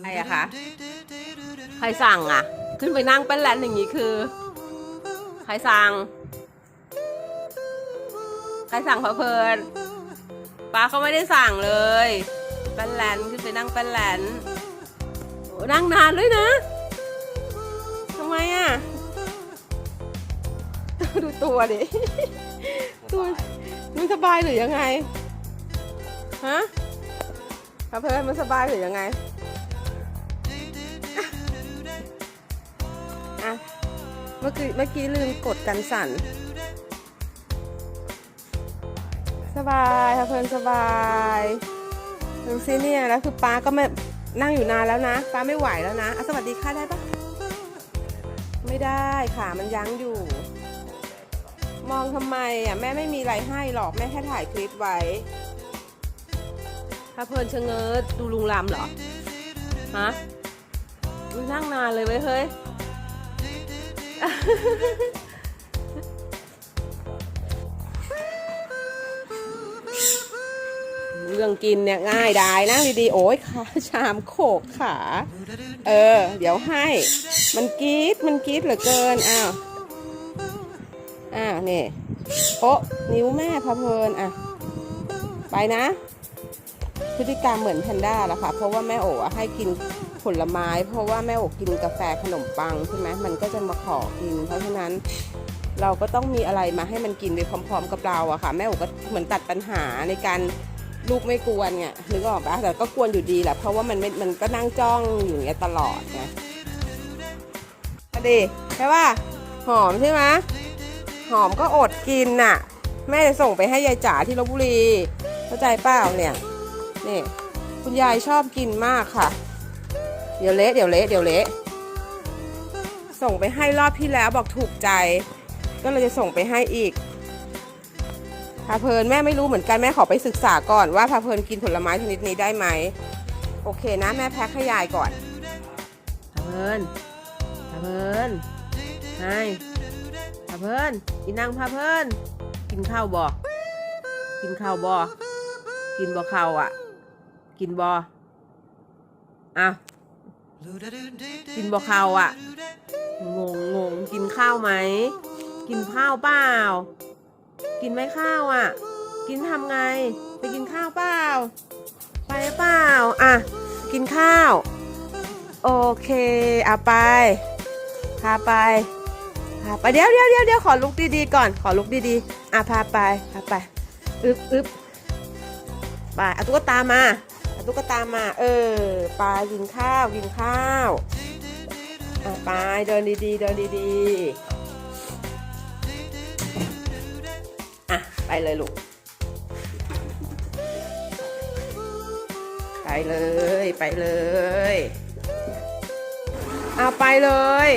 ใครอะคะ ใครสั่งอะขึ้นไปนั่งเป็นแลนอย่างนี้คือ ใครสั่ง ใครสั่งพะเพลินป้าเขาไม่ได้สั่งเลยเป็นแลนขึ้นไปนั่งเป็นแลนโอ้นั่งนานด้วยนะทำไมอะดูตัวดิตัวมันสบายหรือยังไง ฮะพะเพลินมันสบายหรือยังไง เมื่อกี้เมื่อกี้ลืมกดกันสั่น สบายค่ะเพลินสบายดูซิเนี่ยแล้วคือป้าก็ไม่นั่งอยู่นานแล้วนะป้าไม่ไหวแล้วนะอะสวัสดีค่ะได้ปะไม่ได้ค่ะมันยั้งอยู่ มองทำไมอะแม่ไม่มีอะไรให้หรอกแม่แค่ถ่ายคลิปไว้ถ้าเพลินชะเง้อดูลุงลำเหรอฮะนั่งนานเลยเว้ยเฮ้ย เรื่องกินเนี่ยง่ายได้นั่งดีๆโอ้ยขาชามโขกขา เออ เดี๋ยวให้ มันกรีดมันกรีดเหลือเกินอ้าวอ้าวนี่โป๊ะนิ้วแม่พะเพลินอะ ไปนะ พฤติกรรมเหมือนแพนด้าละค่ะ เพราะว่าแม่โอ๋ให้กิน ผลไม้ เพราะว่าแม่อ๋กินกาแฟขนมปังใช่ไหมมันก็จะมาขอกิน เพราะฉะนั้นเราก็ต้องมีอะไรมาให้มันกินไปพร้อม ๆ กับเราอะค่ะ แม่อ๋ก็เหมือนตัดปัญหาในการลูกไม่กวนไงนึกออกปะแต่ก็กวนอยู่ดีแหละเพราะว่ามันม,มันก็นั่งจ้องอยู่อย่างเงี้ยตลอดไงอดีใช่ป่ะหอมใช่ไหมหอมก็อดกินน่ะ แม่จะส่งไปให้ยายจ๋าที่ลบบุรีเข้าใจเปล่าเนี่ยนี่คุณยายชอบกินมากค่ะ เดี๋ยวเละเดี๋ยวเละเดี๋ยวเละส่งไปให้รอบที่แล้วบอกถูกใจ ก็เลยจะส่งไปให้อีกพาเพลินแม่ไม่รู้เหมือนกันแม่ขอไปศึกษาก่อนว่าพาเพลินกินผลไม้ชนิดนี้ได้ไหมโอเคนะแม่แพ็คให้ยายก่อนพาเพลินพาเพลินให้พาเพลินกินนั่งพาเพลินกินข้าวบ่กินข้าวบ่กินบ่ข้าวอะ กินบ่อะ กินบ่ข้าวอะ งงงงกินข้าวไหม กินข้าวเปล่า กินไหมข้าวอะ กินทำไง ไปกินข้าวเปล่า ไปเปล่า อะ กินข้าว โอเคเอาไป พาไปพาไปเดี๋ยวเดี๋ยวเดี๋ยวเดี๋ยวขอลุกดีๆก่อน ขอลุกดีๆ อะพาไป พาไป อึบอึบไปเอาตุ๊กตามา ตุ๊กตามา เออไปกินข้าวกินข้าวอะไปเดินดีๆ เดินดีๆ อะ ไปเลยลูก ไปเลย ไปเลย เอาไปเลย